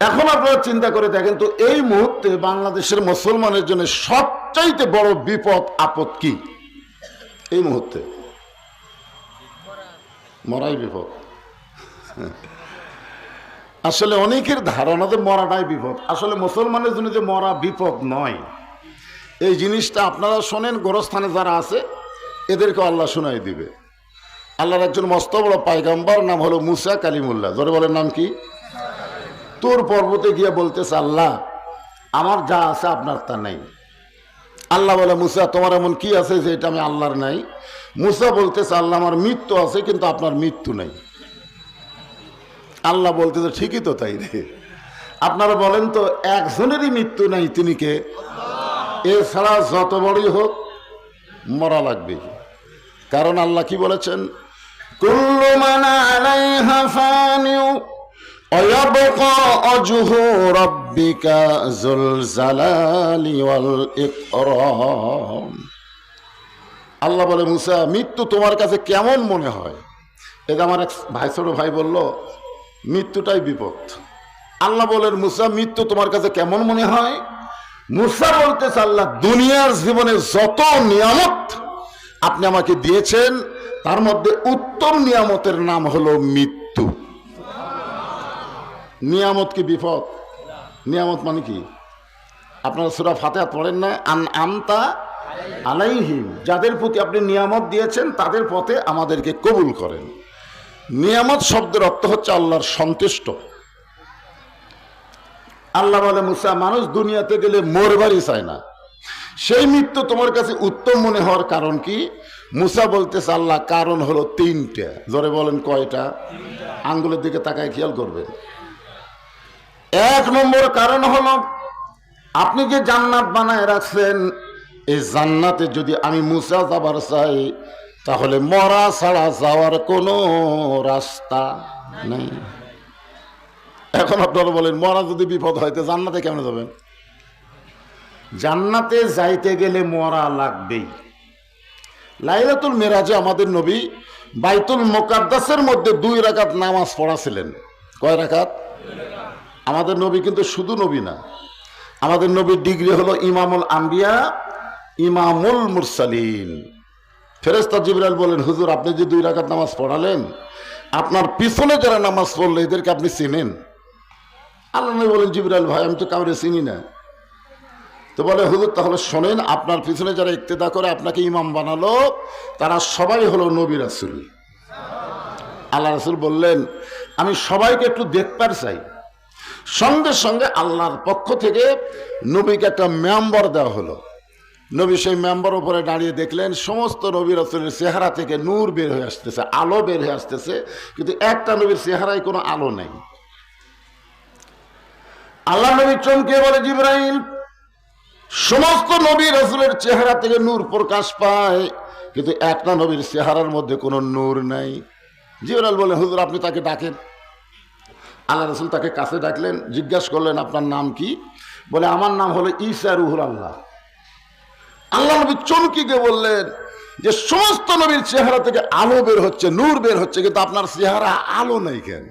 এখন আপনারা চিন্তা করে দেখেন তো, এই মুহূর্তে বাংলাদেশের মুসলমানের জন্য সবচাইতে বড় বিপদ, আপদ কি? এই মুহূর্তে। মরাই বিপদ। আসলে অনেকের ধারণা যে মরাটাই বিপদ। আসলে মুসলমানের জন্য যে মরা বিপদ নয়, এই জিনিসটা আপনারা শোনেন, গোরস্থানে যারা আছে, এদেরকে আল্লাহ শোনাই দিবে। আল্লাহর একজন মস্ত বড় পায়গাম্বার, নাম হলো মুসা কালিমুল্লাহ। জোরে বলেন নাম কি? তোর পর্বতে গিয়ে বলতেছে, আল্লাহ, আমার যা আছে আপনার তা নেই। আল্লাহ বলে, মুসা, তোমার এমন কি আছে যে এটা আমি আল্লাহর নাই? মুসা বলতেছে, আল্লাহ, আমার মৃত্যু আছে, কিন্তু আপনার মৃত্যু নেই। আল্লাহ বলতেছে, ঠিকই তো তাই রে। আপনারা বলেন তো, একজনেরই মৃত্যু নাই, তিনি কে? এছাড়া যত বড়ই হোক, মরা লাগবে। কারণ আল্লাহ কি বলেছেন? কুল্লু মান আলাইহা ফানিউ ويبقى وجه ربك ذو الجلال والإكرام আল্লাহ বলে মুসা মৃত্যু তোমার কাছে কেমন মনে হয় এটা আমার এক ভাই ছোট ভাই বলল মৃত্যুটাই বিপদ আল্লাহ বলেন মুসা মৃত্যু তোমার কাছে কেমন মনে হয় মুসা বলতেছে আল্লাহ দুনিয়ার জীবনে যত নিয়ামত আপনি আমাকে দিয়েছেন তার মধ্যে উত্তম নিয়ামতের নাম হলো মৃত্যু নিয়ামত কি বিপদ? নিয়ামত মানে কি? আপনারা সুরা ফাতেহা পড়েন না? আন আমতা আলাইহিম। যাদের প্রতি আপনি নিয়ামত দিয়েছেন, তাদের পথে আমাদেরকে কবুল করেন। নিয়ামত শব্দের অর্থ হচ্ছে আল্লাহর সন্তুষ্ট। আল্লাহ বলে, মুসা, মানুষ দুনিয়াতে গেলে মোরবারই চায় না। সেই মৃত্যু তোমার কাছে উত্তম মনে হওয়ার কারণ কি? মুসা বলতেছে, আল্লাহ, কারণ হলো তিনটা। জোরে বলেন, কয়টা? আঙ্গুলের দিকে তাকায় খেয়াল করবেন। এক নম্বর কারণ হলো, আপনি যে জান্নাত বানায় রাখছেন, এই জান্নাতে যদি আমি মুসা যাবার চাই, তাহলে মরা ছাড়া যাওয়ার কোনো রাস্তা নেই। এখন আপনারা বলেন, মরা যদি বিপদ হয়, তো জান্নাতে কেমন যাবেন? জান্নাতে যাইতে গেলে মরা লাগবেই। লাইলাতুল মেরাজে আমাদের নবী বাইতুল মোকাদ্দাসের মধ্যে দুই রাকাত নামাজ পড়াছিলেন। কয় রাকাত? আমাদের নবী কিন্তু শুধু নবী না। আমাদের নবীর ডিগ্রি হলো ইমামুল আম্বিয়া, ইমামুল মুরসালিন। ফেরেস্তা জিবরাল বলেন হুজুর, আপনি যে দুই রাকাত নামাজ পড়ালেন, আপনার পিছনে যারা নামাজ পড়ল, এদেরকে আপনি চেনেন? আল্লাহ বলেন জিবরাল ভাই, আমি তো কাউরে চিনি না। তো বলে, হুজুর, তাহলে শোনেন, আপনার পিছনে যারা ইক্তেদা করে আপনাকে ইমাম বানালো, তারা সবাই হলো নবী রাসুল। আল্লাহ রাসুল বললেন, আমি সবাইকে একটু দেখবার চাই। সঙ্গে সঙ্গে আল্লাহর পক্ষ থেকে নবীকে একটা মেম্বার দেওয়া হলো। নবী সেই মেম্বার উপরে দাঁড়িয়ে দেখলেন, সমস্ত নবী রসুলের চেহারা থেকে নূর বের হয়ে আসতেছে, আলো বের হয়ে আসতেছে, কিন্তু একটা নবীর চেহারায় কোনো আলো নেই। আল্লাহ নবী চমকে বলে জিব্রাহিম সমস্ত নবী রসুলের চেহারা থেকে নূর প্রকাশ পায়, কিন্তু একটা নবীর চেহারার মধ্যে কোনো নূর নাই। জিবরাল বলে, হুজুর, আপনি তাকে ডাকেন। আল্লাহ রসুল তাকে কাছে ডাকলেন, জিজ্ঞাসা করলেন, আপনার নাম কি? বলে, আমার নাম হলো ঈসা রুহুল আল্লাহ। আল্লাহ নবী চমকিকে বললেন যে, সমস্ত নবীর চেহারা থেকে আলো বের হচ্ছে, নূর বের হচ্ছে, কিন্তু আপনার চেহারা আলো নেই কেন?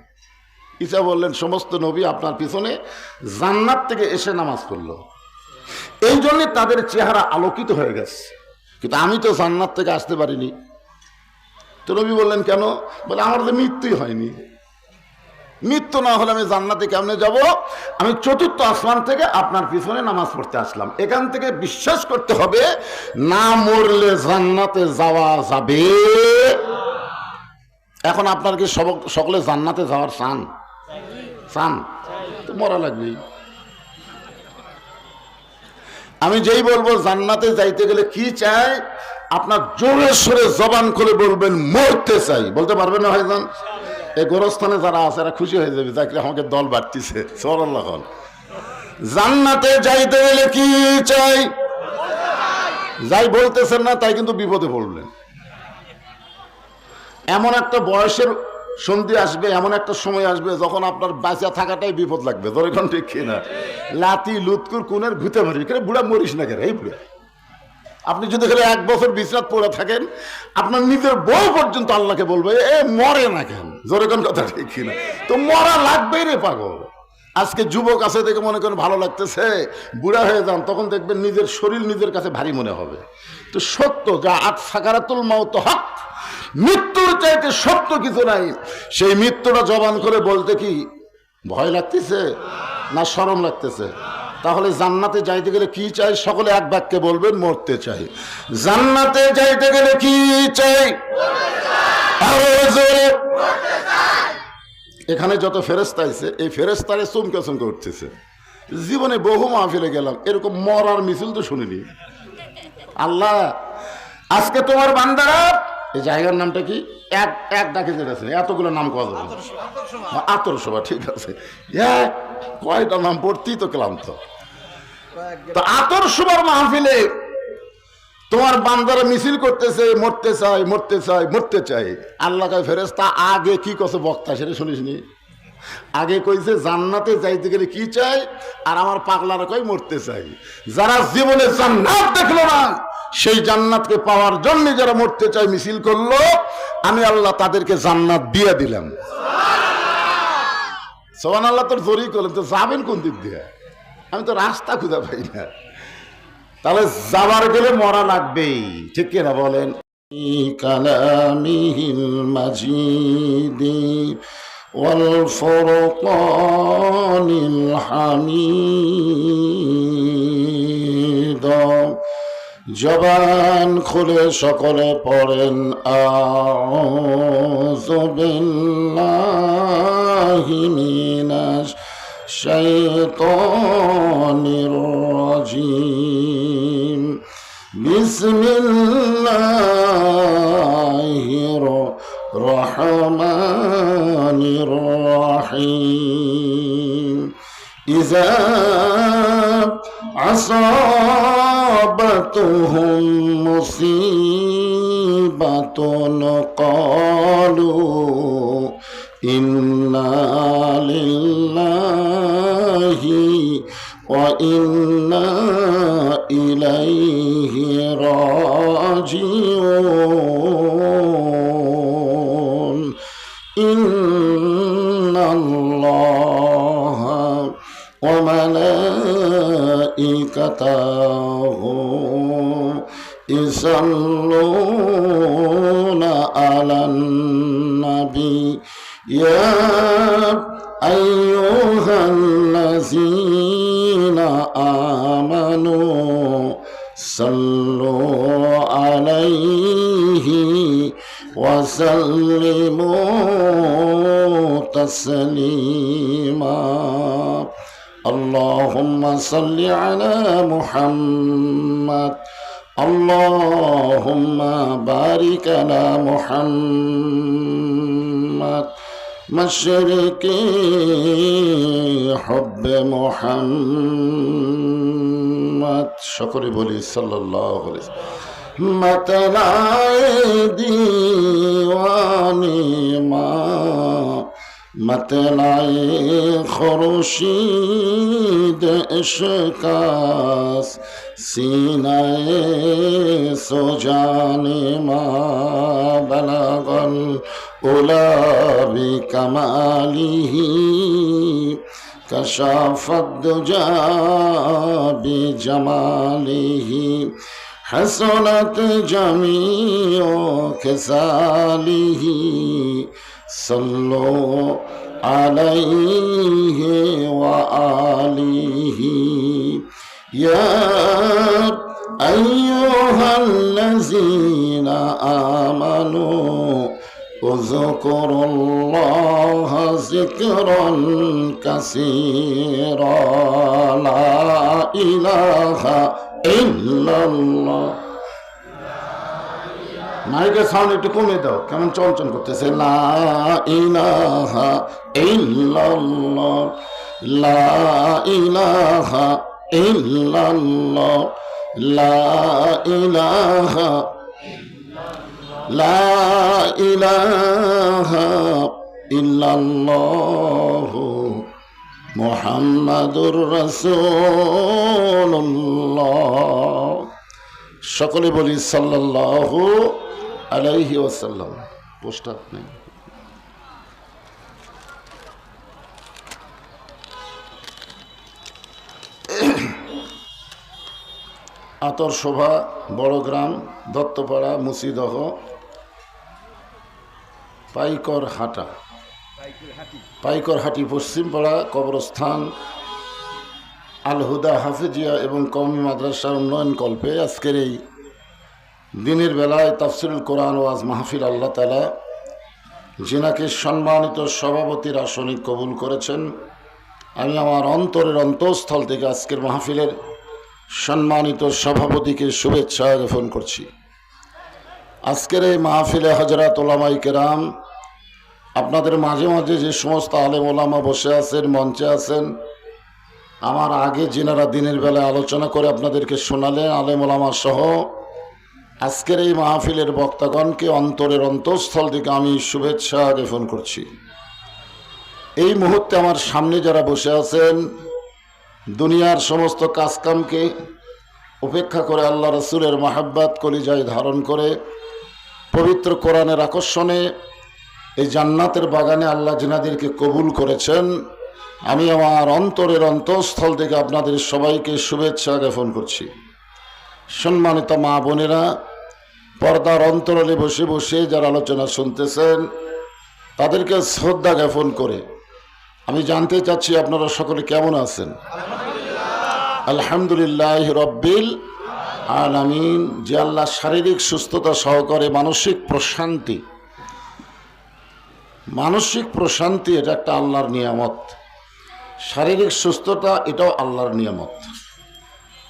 ঈসা বললেন, সমস্ত নবী আপনার পিছনে জান্নাত থেকে এসে নামাজ পড়ল। এই জন্যে তাদের চেহারা আলোকিত হয়ে গেছে। কিন্তু আমি তো জান্নাত থেকে আসতে পারিনি। তো নবী বললেন, কেন? বলে, আমার তো মৃত্যুই হয়নি। মৃত্যু না হলে আমি জান্নাতে কেমনে যাব? আমি চতুর্থ আসমান থেকে আপনার পিছনে নামাজ পড়তে আসলাম। এখান থেকে বিশ্বাস করতে হবে, না মরলে জান্নাতে যাওয়া যাবে। এখন আপনার কি সকলে জান্নাতে যাওয়ার চান? চান? তো মরা লাগবেই আমি যেই বলব, জান্নাতে যাইতে গেলে কি চাই? আপনার জোরে সোরে জবান খুলে বলবেন, মরতে চাই। বলতে পারবেন না ভাইজান? এই গোরস্থানে যারা আছে, এরা খুশি হয়ে যাবে যাকে আমাকে দল বাড়তিছে। সরল্লাহ জান্নাতে যাইতে গেলে কি চাই? যাই বলতেছেন না, তাই কিন্তু বিপদে পড়লেন। এমন একটা বয়সের সন্ধি আসবে, এমন একটা সময় আসবে যখন আপনার বাঁচা থাকাটাই বিপদ লাগবে। ধরে ঠিক কিনা? লাতি, লুৎকুর, কুনের ঘুতে মারবি। কেন বুড়া মরিস না কেন? এই বুড়া। আপনি যদি খেলে এক বছর বিশ্রাত পড়ে থাকেন, আপনার নিজের বউ পর্যন্ত আল্লাহকে বলবে, এ, মরে না কেন? জোরে কোন কথা ঠিক কিনা? তো মরা লাগবেই রে পাগল। আজকে যুবক আছে দেখে মনে করেন ভালো লাগতেছে, বুড়া হয়ে যান, তখন দেখবেন নিজের শরীর নিজের কাছে ভারী মনে হবে। তো সত্য, যা আট সাকারাতুল মাউত হক, মৃত্যুর চাইতে সত্য কিছু নাই। সেই মৃত্যুটা জবান করে বলতে কি, ভয় লাগতেছে না শরম লাগতেছে? তাহলে জান্নাতে যাইতে গেলে কি চাই? সকলে এক বাক্যে বলবেন মরতে চাই। জান্নাতে যাইতে গেলে কি চাই? এখানে যত ফেরেস্তা আছে এই ফেরেস্তারে চমকে চমকে উঠতেছে। জীবনে বহু মাহফিলে গেলাম এরকম মরার মিছিল তো শুনিনি। আল্লাহ আজকে তোমার বান্দারা এই জায়গার নামটা কি? এক এক ডাকে যেতেছে এতগুলো নাম যাবে আতর সভা ঠিক আছে। এক কয়টা নাম পড়তেই তো ক্লান্ত। তো আতর সভার মাহফিলে তোমার বান্দারা মিছিল করতেছে, মরতে চাই মরতে চাই মরতে চাই আল্লাহ কায় ফেরেস্তা আগে কি কছে বক্তা, সেটা শুনিসনি? আগে কইছে, জান্নাতে যাইতে গেলে কি চাই? আর আমার পাগলারা কই মরতে চাই। যারা জীবনে জান্নাত দেখল না, সেই জান্নাতকে পাওয়ার জন্য যারা মরতে চাই মিছিল করল, আমি আল্লাহ তাদেরকে জান্নাত দিয়ে দিলাম। সোহান আল্লাহ তোর জোরই করলেন, তো যাবেন কোন দিক দিয়ে? আমি তো রাস্তা খুঁজে পাই না তাহলে যাবার গেলে মরা লাগবেই ঠিক কিনা বলেন কালামিহিল মাজিদি والفرقان الحميد জবান খুলে সকলে পড়েন আউযু বিল্লাহি মিনাশ الشيطان الرجيم. بسم الله الرحمن الرحيم. إذا أصابتهم مصيبة قالوا إِنَّا وإنا إليه راجعون. إن الله وملائكته يصلون على النبي. يا أيها الذين آمنوا صلوا عليه وسلموا تسليما. اللهم صل على محمد. اللهم بارك على محمد. مشرقي حب محمد شكري بولي صلى الله عليه وسلم مطلع ديواني ما مطلع خورشید اشکاس سینه سجاني ما بلغن بلغل اولا بکمالی كشاف الدجى بجماله حسنت جميع كساله صلوا عليه وآله يا أيها الذين آمنوا اذكروا الله ذكرا كثيرا لا إله إلا الله মাইকের সাউন্ড একটু কমে দাও কেমন চঞ্চন করতেছে লা ইলাহা ইল্লাল্লাহ লা ইলাহা ইল্লাল্লাহ লা ইলাহা লা ইলাহা মোহাম্মদুর রাসূলুল্লাহ। সকলে বলি সাল্লাল্লাহু আলাইহি ওসাল্লাম পোস্টার নেই। আতর শোভা বড়গ্রাম দত্তপাড়া, মুসিদহ পাইকর হাটা। পাইকর হাটি। পশ্চিমপাড়া কবরস্থান আল হুদা হাফিজিয়া এবং কওমি মাদ্রাসার উন্নয়ন কল্পে আজকের এই দিনের বেলায় তাফসিরুল কোরআন ওয়াজ মাহফিল আল্লাহ তালা জিনাকে সম্মানিত সভাপতির আসনে কবুল করেছেন। আমি আমার অন্তরের অন্তঃস্থল থেকে আজকের মাহফিলের সম্মানিত সভাপতিকে শুভেচ্ছা জ্ঞাপন করছি। আজকের এই মাহফিলে হজরত ওলামাই কেরাম আপনাদের মাঝে মাঝে যে সমস্ত আলেম ওলামা বসে আছেন, মঞ্চে আছেন, আমার আগে যেনারা দিনের বেলায় আলোচনা করে আপনাদেরকে শোনালেন, আলেম ওলামা সহ, আজকের এই মাহফিলের বক্তাগণকে অন্তরের অন্তঃস্থল থেকে আমি শুভেচ্ছা জ্ঞাপন করছি। এই মুহূর্তে আমার সামনে যারা বসে আছেন, দুনিয়ার সমস্ত কাজকামকে উপেক্ষা করে আল্লাহ রসুলের মাহাব্বাত কলিজায় ধারণ করে, পবিত্র কোরআনের আকর্ষণে এই জান্নাতের বাগানে আল্লাহ জিনাদেরকে কবুল করেছেন, আমি আমার অন্তরের অন্তঃস্থল থেকে আপনাদের সবাইকে শুভেচ্ছা জ্ঞাপন করছি। সম্মানিত মা বোনেরা, পর্দার অন্তরালে বসে বসে যারা আলোচনা শুনতেছেন, তাদেরকে শ্রদ্ধা জ্ঞাপন করে আমি জানতে চাচ্ছি আপনারা সকলে কেমন আছেন? আলহামদুলিল্লাহ রব্বিল আলামিন। যে আল্লাহ শারীরিক সুস্থতা সহকারে মানসিক প্রশান্তি মানসিক প্রশান্তি এটা একটা আল্লাহর নিয়ামত। শারীরিক সুস্থতা এটাও আল্লাহর নিয়ামত।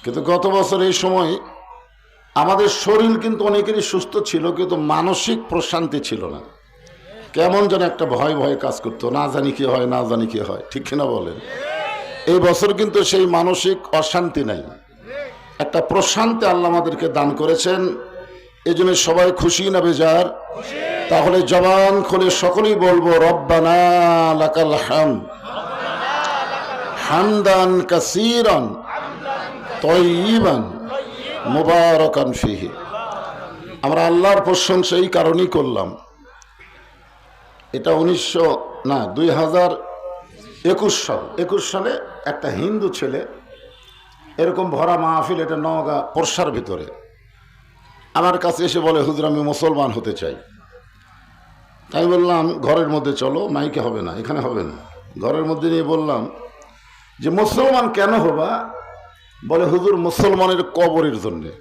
কিন্তু গত বছর এই সময় আমাদের শরীর কিন্তু অনেকেরই সুস্থ ছিল, কিন্তু মানসিক প্রশান্তি ছিল না। কেমন যেন একটা ভয় ভয় কাজ করতো, না জানি কি হয়, না জানি কি হয়, ঠিক কিনা বলেন? এই বছর কিন্তু সেই মানসিক অশান্তি নাই। একটা প্রশান্তি আল্লাহ আমাদেরকে দান করেছেন। এই জন্য সবাই খুশি না বেজার? তাহলে জবান খুলে সকলেই বলব, রব্বানা হাম। হামদান কাসিরান তৈবান মুবারকান ফিহি। আমরা আল্লাহর প্রশংসা এই কারণেই করলাম। এটা উনিশশো, না, দুই হাজার একুশ সাল। একুশ সালে একটা হিন্দু ছেলে, এরকম ভরা মাহফিল, এটা নওগাঁ, পরশার ভিতরে। আমার কাছে এসে বলে, হুজুর, আমি মুসলমান হতে চাই। তাই বললাম, ঘরের মধ্যে চলো, মাইকে হবে না, এখানে হবে না। ঘরের মধ্যে নিয়ে বললাম যে, মুসলমান কেন হবা? বলে, হুজুর, মুসলমানের কবরের জন্যে।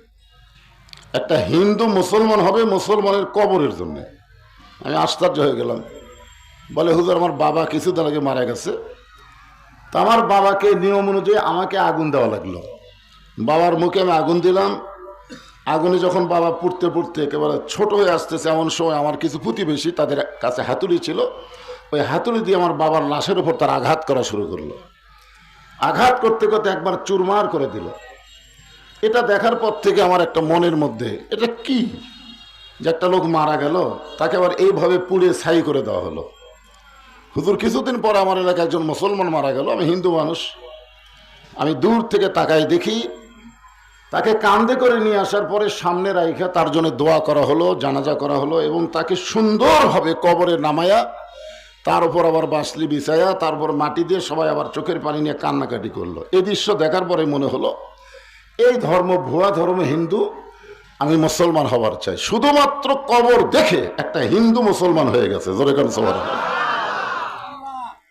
একটা হিন্দু মুসলমান হবে মুসলমানের কবরের জন্যে। আমি আশ্চর্য হয়ে গেলাম। বলে, হুজুর, আমার বাবা কিছুদিন আগে মারা গেছে। তা আমার বাবাকে নিয়ম অনুযায়ী আমাকে আগুন দেওয়া লাগল। বাবার মুখে আমি আগুন দিলাম আগুনে যখন বাবা পুড়তে পুড়তে একেবারে ছোট হয়ে আসতেছে, এমন সময় আমার কিছু প্রতিবেশী তাদের কাছে হাতুড়ি ছিল। ওই হাতুড়ি দিয়ে আমার বাবার লাশের উপর তার আঘাত করা শুরু করল। আঘাত করতে করতে একবার চুরমার করে দিল। এটা দেখার পর থেকে আমার একটা মনের মধ্যে, এটা কি? যে একটা লোক মারা গেল, তাকে আবার এইভাবে পুড়ে ছাই করে দেওয়া হলো। হুজুর, কিছুদিন পর আমার এলাকায় একজন মুসলমান মারা গেল। আমি হিন্দু মানুষ। আমি দূর থেকে তাকাই দেখি তাকে কান্দে করে নিয়ে আসার পরে সামনে রাইখা তার জন্য দোয়া করা হলো, জানাজা করা হলো এবং তাকে সুন্দরভাবে কবরে নামায়া, তার উপর আবার বাসলি বিছায়া তারপর মাটি দিয়ে সবাই আবার চোখের পানি নিয়ে কান্নাকাটি করল। এই দৃশ্য দেখার পরে মনে হলো, এই ধর্ম ভুয়া ধর্ম হিন্দু, আমি মুসলমান হবার চাই। শুধুমাত্র কবর দেখে একটা হিন্দু মুসলমান হয়ে গেছে, জোরে কান সবার।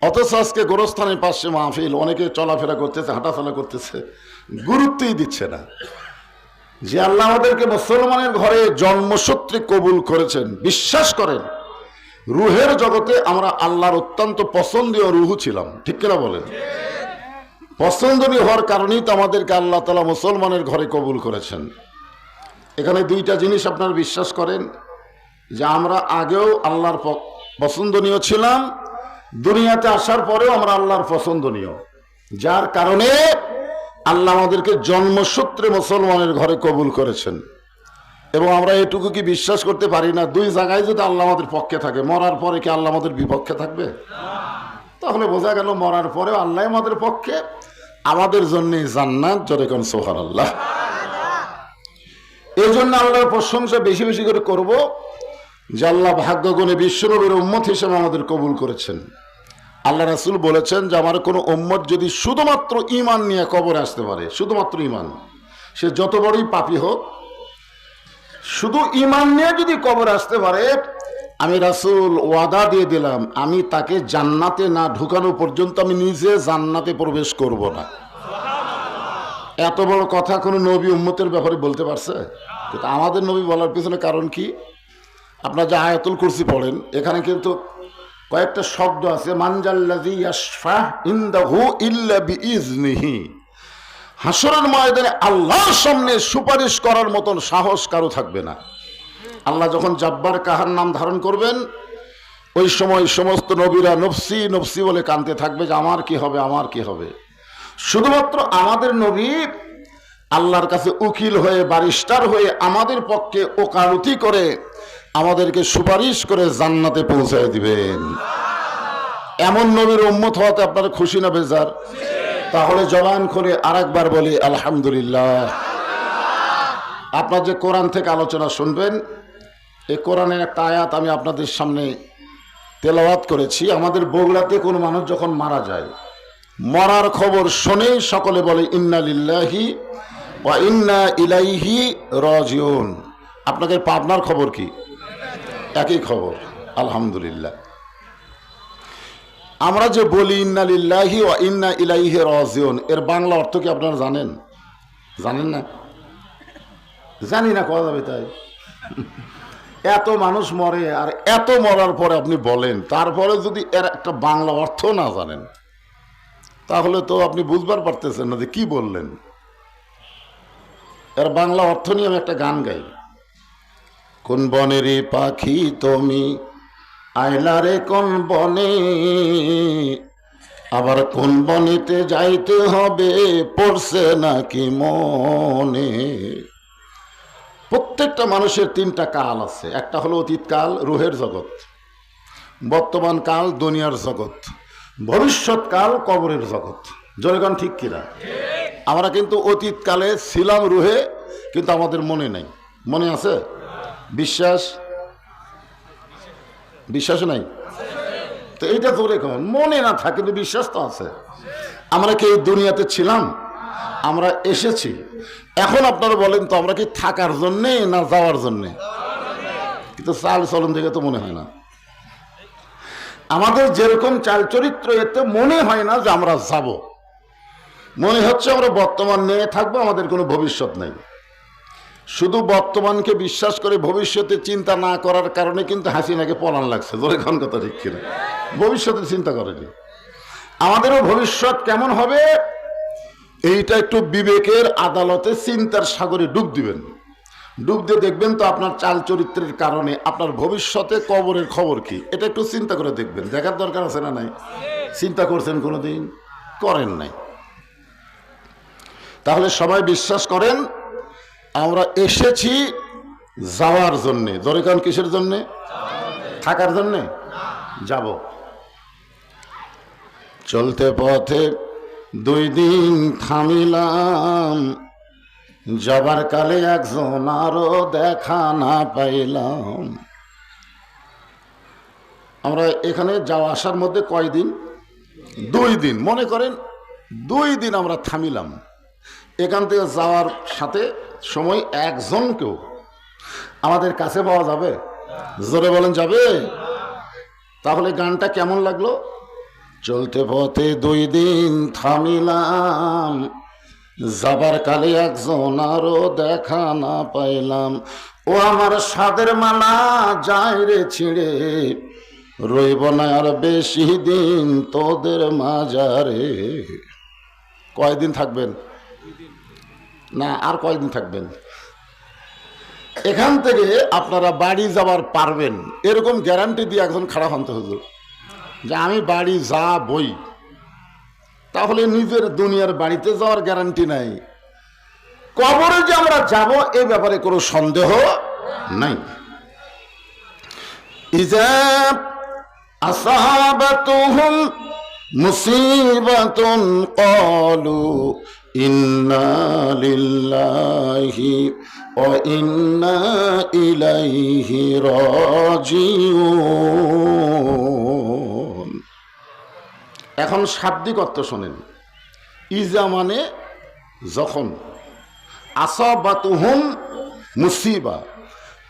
অথচ আজকে গোরস্থানের পাশে মাহফিল, অনেকে চলাফেরা করতেছে হাঁটাফেরা করতেছে। গুরুত্বই দিচ্ছে না। যে আল্লাহ আমাদেরকে মুসলমানের ঘরে জন্মসূত্রে কবুল করেছেন, বিশ্বাস করেন, রুহের জগতে আমরা আল্লাহর অত্যন্ত পছন্দীয় রুহু ছিলাম। ঠিক কিনা বলেন? পছন্দনীয় হওয়ার কারণেই তো আমাদেরকে আল্লাহ তালা মুসলমানের ঘরে কবুল করেছেন। এখানে দুইটা জিনিস আপনারা বিশ্বাস করেন, যে আমরা আগেও আল্লাহর পছন্দনীয় ছিলাম, দুনিয়াতে আসার পরেও আমরা আল্লাহর পছন্দনীয়। যার কারণে আল্লাহ আমাদেরকে জন্মসূত্রে মুসলমানের ঘরে কবুল করেছেন। এবং আমরা এটুকু কি বিশ্বাস করতে পারি না? দুই জায়গায় যদি আল্লাহ আমাদের পক্ষে থাকে, মরার পরে কি আল্লাহ আমাদের বিপক্ষে থাকবে? তাহলে বোঝা গেল মরার পরেও আল্লাহ আমাদের পক্ষে। আমাদের জন্য জান্নাত কোন সোহার আল্লাহ এই জন্য আল্লাহর প্রশংসা বেশি বেশি করে করব যে আল্লাহ ভাগ্যগুণে বিশ্বনবীর উম্মত হিসেবে আমাদের কবুল করেছেন। আল্লাহ রাসুল বলেছেন যে আমার কোনো উম্মত যদি শুধুমাত্র ইমান নিয়ে কবরে আসতে পারে, শুধুমাত্র ইমান সে যত বড়ই পাপি হোক, শুধু ইমান নিয়ে যদি কবর আসতে পারে, আমি রাসূল ওয়াদা দিয়ে দিলাম, আমি তাকে জান্নাতে না ঢুকানো পর্যন্ত আমি নিজে জান্নাতে প্রবেশ করব না। এত বড় কথা কোনো নবী উম্মতের ব্যাপারে বলতে পারছে? কিন্তু আমাদের নবী বলার পিছনে কারণ কি? আপনার যে আয়াতুল কুরসি পড়েন, এখানে কিন্তু কয়েকটা শব্দ আছে বিইজনিহি হাসরের ময়দানে আল্লাহর সামনে সুপারিশ করার মতন সাহস কারও থাকবে না। আল্লাহ যখন জাব্বার কাহার নাম ধারণ করবেন, ওই সময় সমস্ত নবীরা নফসি নফসি বলে কানতে থাকবে যে আমার কি হবে, আমার কি হবে। শুধুমাত্র আমাদের নবী আল্লাহর কাছে উকিল হয়ে বারিস্টার হয়ে আমাদের পক্ষে ওকালতি করে আমাদেরকে সুপারিশ করে জান্নাতে পৌঁছায় দিবেন। এমন নবীর উম্মত হওয়াতে আপনারা খুশি না বেজার? তাহলে জবান করে আরেকবার বলি, আলহামদুলিল্লাহ। আপনার যে কোরআন থেকে আলোচনা শুনবেন এই কোরআনের একটা আয়াত আমি আপনাদের সামনে তেলাওয়াত করেছি। আমাদের বগুড়াতে কোনো মানুষ যখন মারা যায়, মরার খবর শুনেই সকলে বলে, ইন্না লিল্লাহি ওয়া ইন্না ইলাইহি রাজিউন। আপনাদের পাবনার খবর কি? একই খবর, আলহামদুলিল্লাহ। আমরা যে বলি, ইন্না লিল্লাহি ওয়া ইন্না ইলাইহি রাজিউন এর বাংলা অর্থ কি আপনারা জানেন? জানেন না? জানি না, করা যাবে তাই। এত মানুষ মরে, আর এত মরার পরে আপনি বলেন, তারপরে যদি এর একটা বাংলা অর্থ না জানেন, তাহলে তো আপনি বুঝবার পারতেছেন না যে কি বললেন। এর বাংলা অর্থ নিয়ে আমি একটা গান গাই। কোন বনেরে পাখি তুমি? আইলারে কোন বনে? আবার কোন বনেতে যাইতে হবে? পড়ছে নাকি মনে? প্রত্যেকটা মানুষের তিনটা কাল আছে। একটা হলো অতীতকাল রুহের জগৎ। বর্তমান কাল, দুনিয়ার জগৎ। ভবিষ্যৎকাল কবরের জগৎ। জয়গান ঠিক কিনা? আমরা কিন্তু অতীতকালে ছিলাম রুহে, কিন্তু আমাদের মনে নেই। মনে আছে? বিশ্বাস? বিশ্বাস নাই? তো এইটা ধরে কন মনে না থাকে, কিন্তু বিশ্বাস তো আছে। আমরা কি এই দুনিয়াতে ছিলাম? আমরা এসেছি। এখন আপনারা বলেন তো, আমরা কি থাকার জন্যে না যাওয়ার জন্যে? কিন্তু চাল চলন দেখে তো মনে হয় না। আমাদের যেরকম চাল চরিত্র, এতে মনে হয় না যে আমরা যাব। মনে হচ্ছে আমরা বর্তমান নিয়ে থাকব, আমাদের কোনো ভবিষ্যৎ নেই। শুধু বর্তমানকে বিশ্বাস করে ভবিষ্যতে চিন্তা না করার কারণে কিন্তু হাসিনাকে পলান লাগছে। ধরে কোন কথা ঠিক কিনা? ভবিষ্যতে চিন্তা করেনি আমাদেরও ভবিষ্যৎ কেমন হবে? এইটা একটু বিবেকের আদালতে চিন্তার সাগরে ডুব দিবেন। ডুব দিয়ে দেখবেন তো আপনার চাল চরিত্রের কারণে আপনার ভবিষ্যতে কবরের খবর কি? এটা একটু চিন্তা করে দেখবেন। দেখার দরকার আছে না নাই? চিন্তা করছেন কোনোদিন? করেন নাই। তাহলে সবাই বিশ্বাস করেন আমরা এসেছি যাওয়ার জন্যে। দরিকান কিসের জন্যে? থাকার জন্যে? যাব। চলতে পথে দুই দিন থামিলাম। যাবার কালে একজন আরও দেখা না পাইলাম। আমরা এখানে যাওয়া আসার মধ্যে কয়দিন? দুই দিন। মনে করেন দুই দিন আমরা থামিলাম। এখান থেকে যাওয়ার সাথে সময় একজনকেও আমাদের কাছে পাওয়া যাবে? জোরে বলেন, যাবে? তাহলে গানটা কেমন লাগল? চলতে পথে দুই দিন থামিলাম, যাবার কালে একজন আরও দেখা না পাইলাম। ও আমার সাদের মালা যায় রে ছিঁড়ে, রইব না আর বেশি দিন তোদের মাজারে কয়দিন থাকবেন? না, আর কয়দিন থাকবেন? এখান থেকে আপনারা বাড়ি যাবার পারবেন। এরকম গ্যারান্টি দিয়ে একজন খারাপ আনতে হুজুর। যে আমি বাড়ি যা বই তাহলে নিজের দুনিয়ার বাড়িতে যাওয়ার গ্যারান্টি নাই। কবরে যে আমরা যাব, এ ব্যাপারে কোনো সন্দেহ নাই। ইজা আসাবাতুহুম মুসিবাতুন ক্বালু লিল্লাহি ওয়া ইন্না ইলাইহি রাজিউন। এখন শাব্দিক অর্থ শোনেন। ইজা মানে যখন। আসবাতুহুম মুসিবা।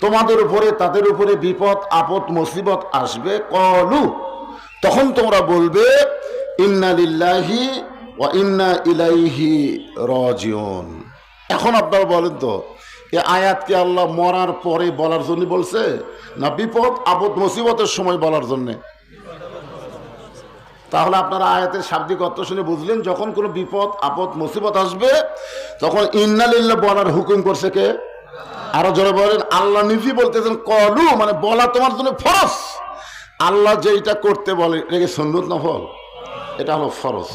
তোমাদের উপরে, তাদের উপরে বিপদ, আপদ, মুসিবত আসবে। কলু। তখন তোমরা বলবে, ইন্না লিল্লাহি ওয়া ইন্না ইলাইহি রাজিউন। এখন আপনারা বলেন তো, এ আয়াতকে আল্লাহ মরার পরে বলার জন্য বলছে? না বিপদ, আপদ, মুসিবতের সময় বলার জন্যে? তাহলে আপনারা আয়াতের শাব্দিক অর্থ শুনে বুঝলেন, যখন কোনো বিপদ, আপদ, মুসিবত আসবে, তখন ইন্নালিল্লা বলার হুকুম করছে কে? আরও জোরে বলেন, আল্লাহ নিজে বলতেছেন, কলু মানে বলা তোমার জন্য ফরজ। আল্লাহ যেইটা করতে বলে, এটা কি সুন্নত না ফল এটা হলো ফরজ।